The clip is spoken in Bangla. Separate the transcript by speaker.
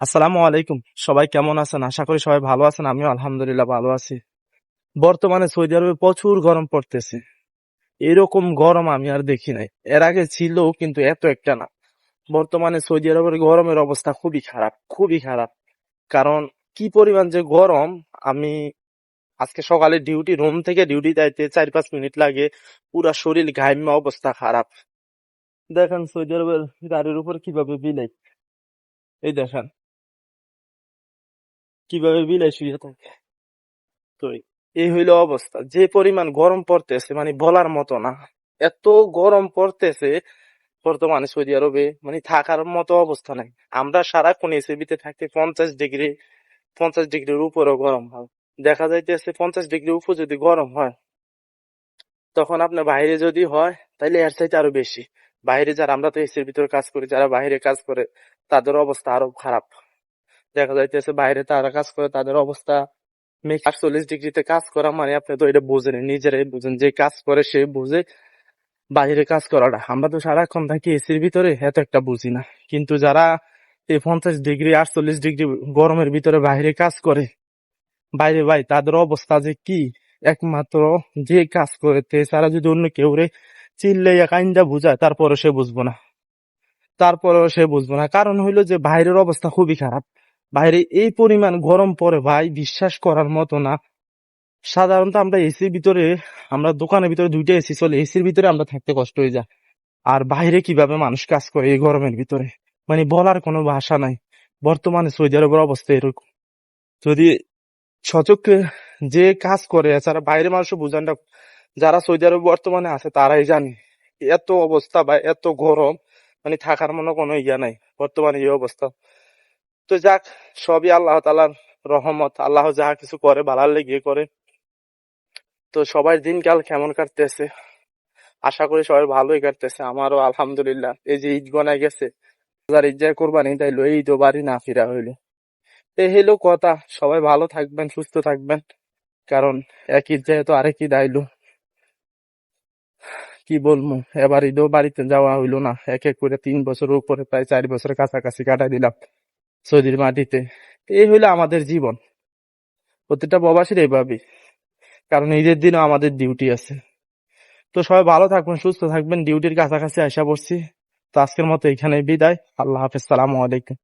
Speaker 1: আসসালামু আলাইকুম। সবাই কেমন আছেন? আশা করি সবাই ভালো আছেন। আমিও আলহামদুলিল্লাহ ভালো আছি। বর্তমানে সৌদি আরবে প্রচুর গরম পড়তেছে। এরকম গরম আমি আর দেখি নাই। এর আগে ছিল, কিন্তু এত একটা না। বর্তমানে সৌদি আরবের গরমের অবস্থা খুবই খারাপ খুবই খারাপ। কারণ কি পরিমাণ যে গরম, আমি আজকে সকালে ডিউটি রুম থেকে ডিউটি যাইতে চার পাঁচ মিনিট লাগে। পুরা শরীর ঘাইমা অবস্থা খারাপ। দেখেন সৌদি আরবের গাড়ির উপর কীভাবে বিলাই। এই দেখেন। কীভাবে বিলাই শুয়ে থাকে? তো এই হইল অবস্থা। যে পরিমাণ গরম পড়তেছে মানে বলার মতো না। এত গরম পড়তেছে, বর্তমানে সৌদি আরবে মানে থাকার মতো অবস্থা নাই। আমরা সারাক্ষণ এসিবিতে থাকতে পঞ্চাশ ডিগ্রি, পঞ্চাশ ডিগ্রির উপরেও গরম হয়। দেখা যাইতেছে পঞ্চাশ ডিগ্রির উপর যদি গরম হয়, তখন আপনার বাইরে যদি হয় তাহলে এর চাইতে আরও বেশি। বাইরে যারা, আমরা তো এসির ভিতরে কাজ করি, যারা বাইরে কাজ করে, তাদের অবস্থা আরও খারাপ। দেখা যাইতেছে বাইরে তারা কাজ করে, তাদের অবস্থা আটচল্লিশ ডিগ্রিতে কাজ করা মানে আপনি তো এটা বুঝেন, নিজেরাই বুঝেন যে কাজ করে সে বুঝে বাইরে কাজ করাটা। আমরা তো সারাক্ষণ থাকি এসির ভিতরে, এত একটা বুঝি না। কিন্তু যারা এই পঞ্চাশ ডিগ্রি, আটচল্লিশ ডিগ্রি গরমের ভিতরে বাইরে কাজ করে, বাইরে ভাই তাদের অবস্থা যে কি? একমাত্র যে কাজ করে তারা যদি অন্য কেউ রে চিল্লাইয়া কাইন্দা বুঝায় তারপরে সে বুঝব না। তারপরেও সে বুঝব না। কারণ হইল যে বাইরের অবস্থা খুবই খারাপ। বাইরে এই পরিমাণ গরম পড়ে ভাই, বিশ্বাস করার মতো না। সাধারণত আমরা এসির ভিতরে, আমরা দোকানের ভিতরে দুইটা এসি চলে এসির ভিতরে আমরা থাকতে কষ্ট হয়ে যায়। আর বাইরে কীভাবে মানুষ কাজ করে এই গরমের ভিতরে? মানে বলার কোনো ভাষা নাই। বর্তমানে সৌদি আরবের অবস্থা এরকম। যদি সচক্ষে যে কাজ করে, এছাড়া বাইরে মানুষ বুঝানটা যারা সৌদি আরবে বর্তমানে আছে তারাই জানে। এত অবস্থা বা এত গরম মানে থাকার মনে কোনো ইয়া নাই। বর্তমানে এই অবস্থা। তো যাক, সবই আল্লাহ তালার রহমত। আল্লাহ যাহা কিছু করে ভালার লেগে করে। তো সবার দিনকাল কেমন কাটতেছে? আশা করি সবাই ভালোই কাটতেছে। আমারও আলহামদুলিল্লাহ, এই যে ঈদ গনায় গেছে কোরবানি, তাই লই বাড়ি না ফিরা হইল। কথা, সবাই ভালো থাকবেন, সুস্থ থাকবেন, কারণ এক ঈদ তো আরেক ঈদ আইলো। কি বলব, এবার ঈদও বাড়িতে যাওয়া হইল না। এক এক করে তিন বছর উপরে, প্রায় চার বছর কাছাকাছি কাটাই দিলাম। সৌদির মাটিতে। এই হইল আমাদের জীবন। প্রত্যেকটা প্রবাসীর এইভাবেই কারণ ঈদের দিনও আমাদের ডিউটি আছে। তো সবাই ভালো থাকবেন, সুস্থ থাকবেন ডিউটির কাছাকাছি আশা করছি তো আজকের মতো এখানে বিদায়। আল্লাহ হাফিজ, সালাম আলাইকুম।